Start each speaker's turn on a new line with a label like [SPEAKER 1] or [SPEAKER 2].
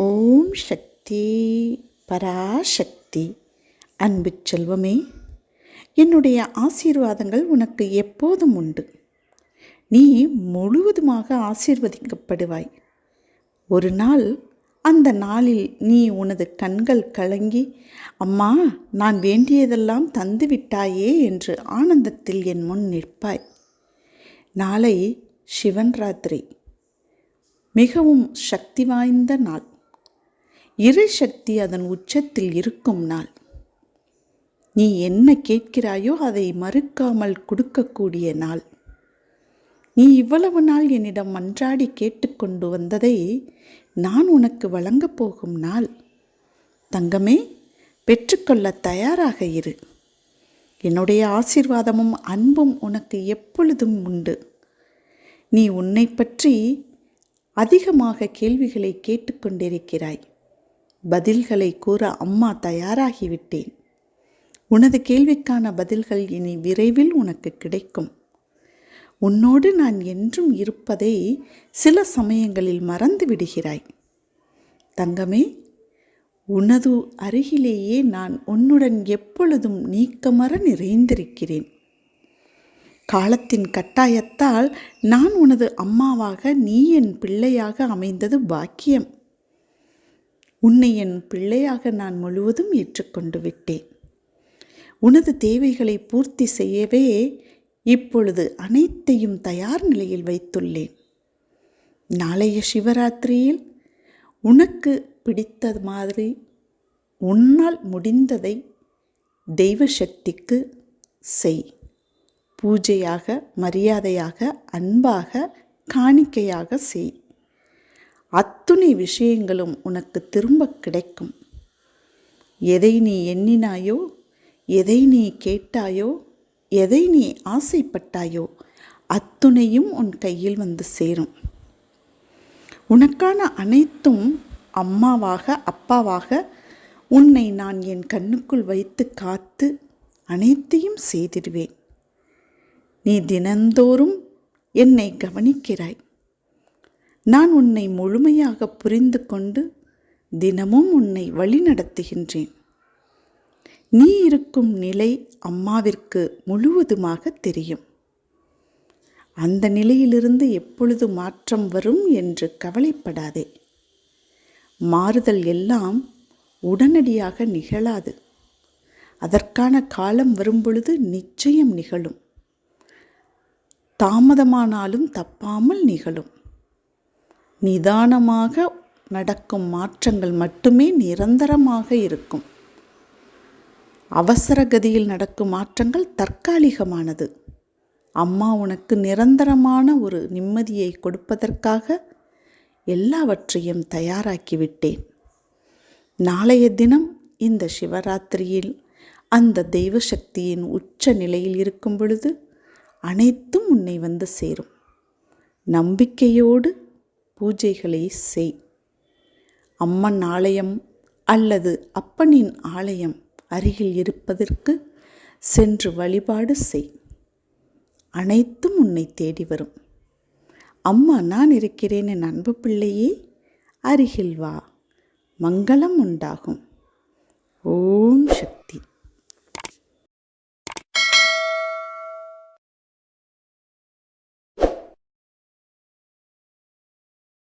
[SPEAKER 1] ஓம் சக்தி பராசக்தி. அன்பு செல்வமே என்னுடைய ஆசீர்வாதங்கள் உனக்கு எப்போதும் உண்டு. நீ முழுவதுமாக ஆசீர்வதிக்கப்படுவாய். ஒரு நாள் அந்த நாளில் நீ உனது கண்கள் கலங்கி அம்மா நான் வேண்டியதெல்லாம் தந்துவிட்டாயே என்று ஆனந்தத்தில் என் முன் நிற்பாய். நாளை சிவன் ராத்திரி. மிகவும் சக்தி வாய்ந்த நாள். இருசக்தி சக்தி அதன் உச்சத்தில் இருக்கும் நாள். நீ என்ன கேட்கிறாயோ அதை மறுக்காமல் கொடுக்கக்கூடிய நாள். நீ இவ்வளவு நாள் என்னிடம் மன்றாடி கேட்டுக்கொண்டு வந்ததை நான் உனக்கு வழங்கப் போகும் நாள். தங்கமே பெற்றுக்கொள்ள தயாராக இரு. என்னுடைய ஆசீர்வாதமும் அன்பும் உனக்கு எப்பொழுதும் உண்டு. நீ உன்னை பற்றி அதிகமாக கேள்விகளை கேட்டுக்கொண்டிருக்கிறாய். பதில்களை கூற அம்மா தயாராகிவிட்டேன். உனது கேள்விக்கான பதில்கள் இனி விரைவில் உனக்கு கிடைக்கும். உன்னோடு நான் என்றும் இருப்பதை சில சமயங்களில் மறந்து விடுகிறாய். தங்கமே உனது அருகிலேயே நான் உன்னுடன் எப்பொழுதும் நீக்கமர நிறைந்திருக்கிறேன். காலத்தின் கட்டாயத்தால் நான் உனது அம்மாவாக நீ என் பிள்ளையாக அமைந்தது பாக்கியம். உன்னை என் பிள்ளையாக நான் முழுவதும் ஏற்றுக்கொண்டு விட்டேன். உனது தேவைகளை பூர்த்தி செய்யவே இப்பொழுது அனைத்தையும் தயார் நிலையில் வைத்துள்ளேன். நாளைய சிவராத்திரியில் உனக்கு பிடித்த மாதிரி உன்னால் முடிந்ததை தெய்வ சக்திக்கு செய். பூஜையாக மரியாதையாக அன்பாக காணிக்கையாக செய். அத்துணை விஷயங்களும் உனக்கு திரும்ப கிடைக்கும். எதை நீ எண்ணினாயோ எதை நீ கேட்டாயோ எதை நீ ஆசைப்பட்டாயோ அத்துணையும் உன் கையில் வந்து சேரும். உனக்கான அனைத்தும் அம்மாவாக அப்பாவாக உன்னை நான் என் கண்ணுக்குள் வைத்து காத்து அனைத்தையும் செய்திடுவேன். நீ தினந்தோறும் என்னை கவனிக்கிறாய். நான் உன்னை முழுமையாக புரிந்து கொண்டு தினமும் உன்னை வழிநடத்துகின்றேன். நீ இருக்கும் நிலை அம்மாவிற்கு முழுவதுமாக தெரியும். அந்த நிலையிலிருந்து எப்பொழுது மாற்றம் வரும் என்று கவலைப்படாதே. மாறுதல் எல்லாம் உடனடியாக நிகழாது. அதற்கான காலம் வரும்பொழுது நிச்சயம் நிகழும். தாமதமானாலும் தப்பாமல் நிகழும். நிதானமாக நடக்கும் மாற்றங்கள் மட்டுமே நிரந்தரமாக இருக்கும். அவசர கதியில் நடக்கும் மாற்றங்கள் தற்காலிகமானது. அம்மா உனக்கு நிரந்தரமான ஒரு நிம்மதியை கொடுப்பதற்காக எல்லாவற்றையும் தயாராக்கிவிட்டேன் நாளைய தினம் இந்த சிவராத்திரியில் அந்த தெய்வ சக்தியின் உச்ச நிலையில் இருக்கும் பொழுது அனைத்தும் உன்னை வந்து சேரும். நம்பிக்கையோடு பூஜைகளை செய். அம்மன் ஆலயம் அல்லது அப்பனின் ஆலயம் அருகில் இருப்பதற்கு சென்று வழிபாடு செய். அனைத்தும் உன்னை தேடி வரும். அம்மா நான் இருக்கிறேன் என் அன்பு பிள்ளையே அருகில் வா. மங்களம் உண்டாகும். ஓம் சக்தி.